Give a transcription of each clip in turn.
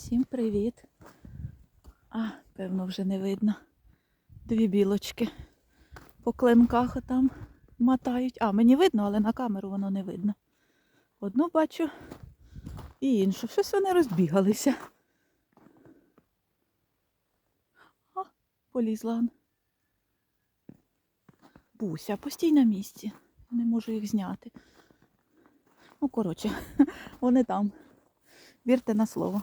Всім привіт. А, певно, вже не видно. Дві білочки по клинках там мотають. А, мені видно, але на камеру воно не видно. Одну бачу і іншу. Щось вони розбігалися. А, полізла. Буся, постій на місці. Не можу їх зняти. Ну, коротше, вони там. Вірте на слово.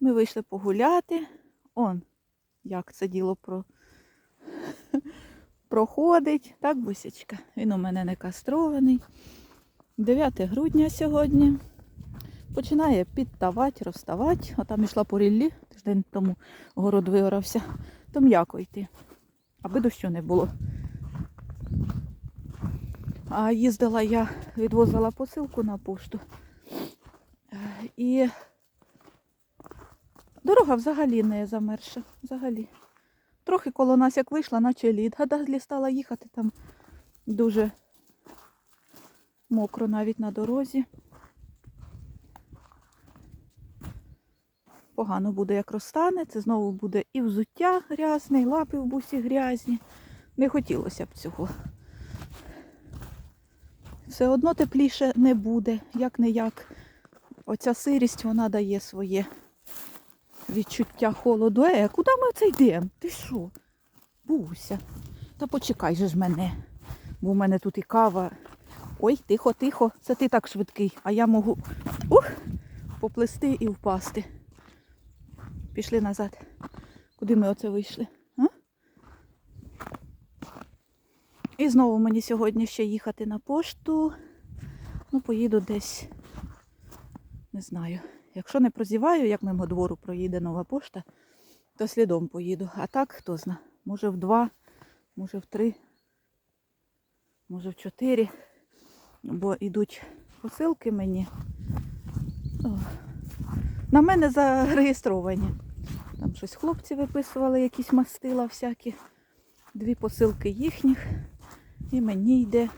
Ми вийшли погуляти. Он, як це діло про... проходить. Так, бусячка? Він у мене не кастрований. 9 грудня сьогодні. Починає підтавати, розставати. Отам йшла по ріллі, тиждень тому город вигорався. То м'яко йти, аби дощу не було. А їздила я, відвозила посилку на пошту. Е, І дорога взагалі не замерша. Взагалі. Трохи коло нас як вийшла, наче лід. А далі стала їхати там дуже мокро навіть на дорозі. Погано буде, як розтане. Це знову буде і взуття грязне, і лапи в бусі грязні. Не хотілося б цього. Все одно тепліше не буде, як не як. Оця сирість вона дає своє відчуття холоду. Е, куди ми це йдемо? Ти що? Буся. Та почекай же ж мене. Бо в мене тут і кава. Ой, тихо, тихо, це ти так швидкий, а я можу ух, поплисти і впасти. Пішли назад. Куди ми оце вийшли? А? І знову мені сьогодні ще їхати на пошту. Ну, поїду десь, не знаю. Якщо не прозіваю, як мимо двору проїде нова пошта, то слідом поїду. А так, хто зна, може в два, може в три, може в чотири. Бо йдуть посилки мені. На мене зареєстровані. Там щось хлопці виписували, якісь мастила всякі. Дві посилки їхніх. І мені йде.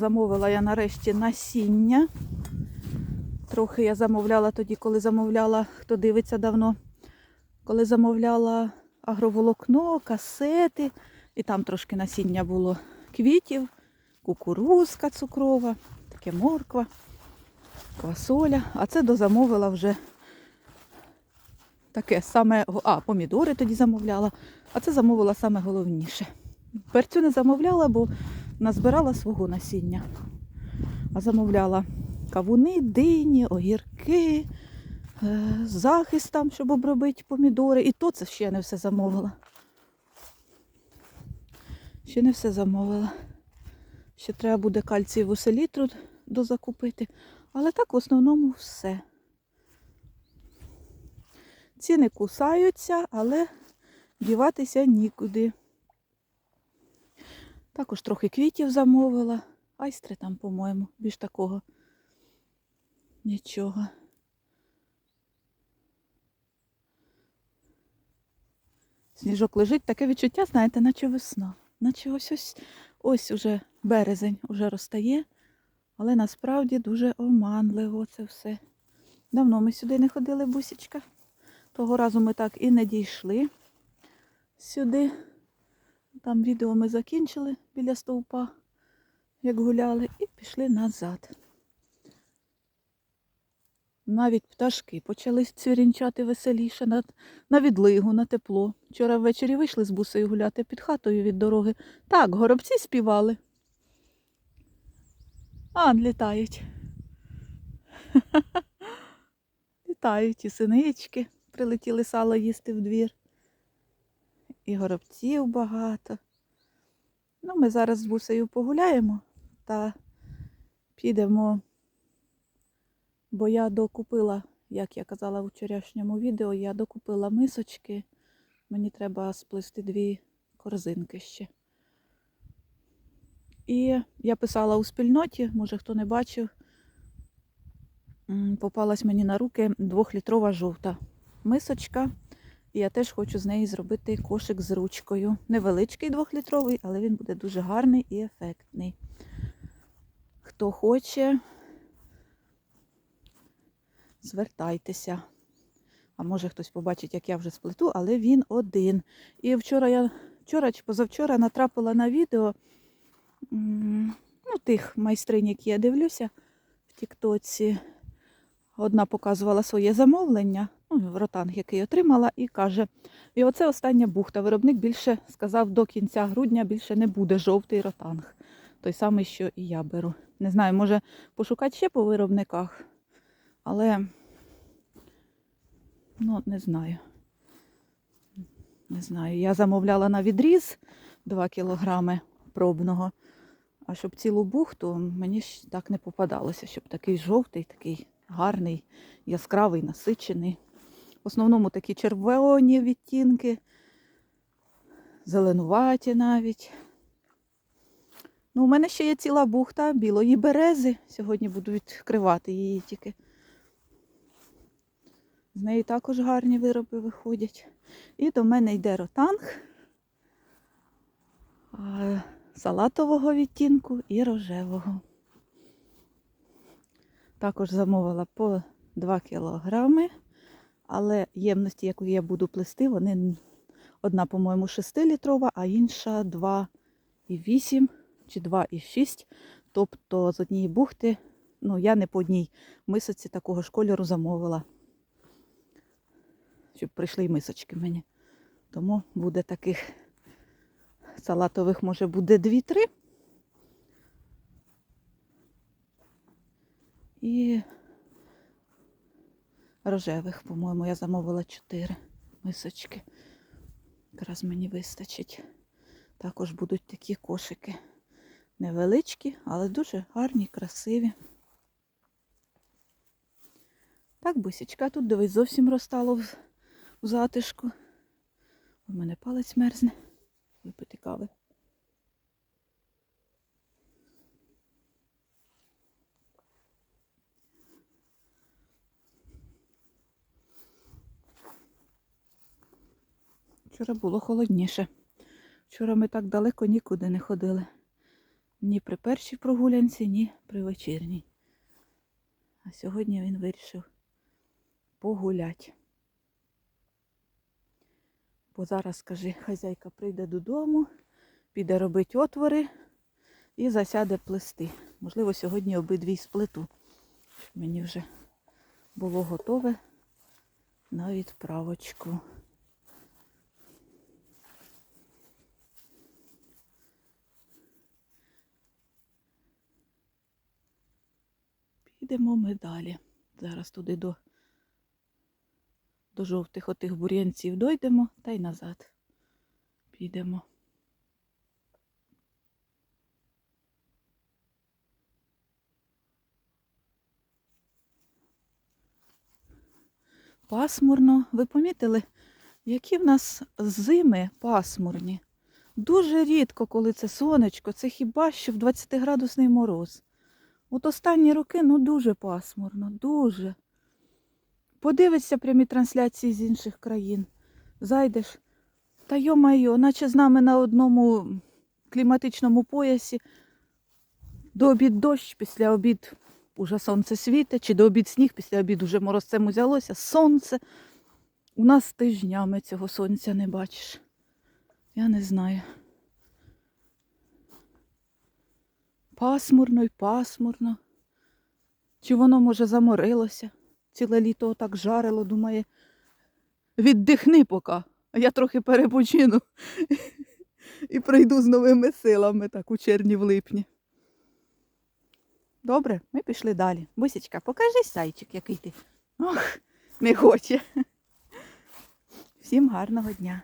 Замовила я нарешті насіння. Трохи я замовляла тоді, коли замовляла, хто дивиться давно, коли замовляла агроволокно, касети, і там трошки насіння було квітів, кукурузка цукрова, таке морква, квасоля. А це дозамовила вже таке саме, а, помідори тоді замовляла, а це замовила саме головніше. Перцю не замовляла, бо назбирала свого насіння. А замовляла кавуни, дині, огірки, е, захист там, щоб обробити помідори. І то це ще не все замовила. Ще не все замовила. Ще треба буде кальцієву селітру дозакупити. Але так в основному все. Ціни кусаються, але діватися нікуди. Також трохи квітів замовила. Айстри там, по-моєму, більш такого нічого. Сніжок лежить, таке відчуття, знаєте, наче весна. Наче ось ось ось уже березень уже розтає, але насправді дуже оманливо це все. Давно ми сюди не ходили, бусічка. Того разу ми так і не дійшли сюди. Там відео ми закінчили біля стовпа, як гуляли, і пішли назад. Навіть пташки почали цвірінчати веселіше на, на відлигу, на тепло. Вчора ввечері вийшли з бусею гуляти під хатою від дороги. Так, горобці співали. А, літають. Літають і синички прилетіли сало їсти в двір. І горобців багато. Ну, ми зараз з бусею погуляємо та підемо, бо я докупила, як я казала в вчорашньому відео, я докупила мисочки. Мені треба сплести дві корзинки ще. І я писала у спільноті, може хто не бачив, попалась мені на руки двохлітрова жовта мисочка. І я теж хочу з неї зробити кошик з ручкою. Невеличкий двохлітровий, але він буде дуже гарний і ефектний. Хто хоче, звертайтеся. А може хтось побачить, як я вже сплету, але він один. І вчора я вчора чи позавчора натрапила на відео ну, тих майстринь, які я дивлюся в Тіктоці. Одна показувала своє замовлення, ну, ротанг, який отримала, і каже: і оце остання бухта. Виробник більше сказав, до кінця грудня більше не буде жовтий ротанг. Той самий, що і я беру. Не знаю, може пошукати ще по виробниках, але ну, не знаю. Не знаю. Я замовляла на відріз 2 кілограми пробного. А щоб цілу бухту, мені ж так не попадалося, щоб такий жовтий, такий гарний, яскравий, насичений. В основному такі червоні відтінки, зеленуваті навіть. Ну, у мене ще є ціла бухта білої берези. Сьогодні буду відкривати її тільки. З неї також гарні вироби виходять. І до мене йде ротанг салатового відтінку і рожевого. Також замовила по 2 кілограми, але ємності, яку я буду плести, вони одна, по-моєму, 6-літрова, а інша 2,8 чи 2,6. Тобто з однієї бухти, ну я не по одній мисоці такого ж кольору замовила щоб прийшли й мисочки мені. Тому буде таких салатових, може, буде 2-3. І рожевих, по-моєму, я замовила 4 мисочки. Якраз мені вистачить. Також будуть такі кошики. Невеличкі, але дуже гарні, красиві. Так, бусічка, тут дивись, зовсім розтало в у затишку. У мене палець мерзне. Випити кави. Вчора було холодніше. Вчора ми так далеко нікуди не ходили. Ні при першій прогулянці, ні при вечірній. А сьогодні він вирішив погуляти. Бо зараз, скажи, хазяйка прийде додому, піде робити отвори і засяде плести. Можливо, сьогодні обидві сплету. Мені вже було готове на відправочку. Підемо ми далі. Зараз туди до до жовтих отих бур'янців дойдемо та й назад підемо. Пасмурно. Ви помітили, які в нас зими пасмурні? Дуже рідко, коли це сонечко, це хіба що в 20-градусний мороз. От останні роки ну дуже пасмурно, дуже. Подивишся прямі трансляції з інших країн. Зайдеш. Та йо-майо, наче з нами на одному кліматичному поясі. До обід дощ, після обід уже сонце світить, чи до обід сніг, після обід уже морозцем узялося. Сонце. У нас тижнями цього сонця не бачиш. Я не знаю. Пасмурно й пасмурно. Чи воно, може, заморилося? Ціле літо отак жарило, думає, віддихни поки, а я трохи перепочину і прийду з новими силами так у червні в липні. Добре, ми пішли далі. Бусічка, покажи сайчик, який ти. Ох, не хоче. Всім гарного дня.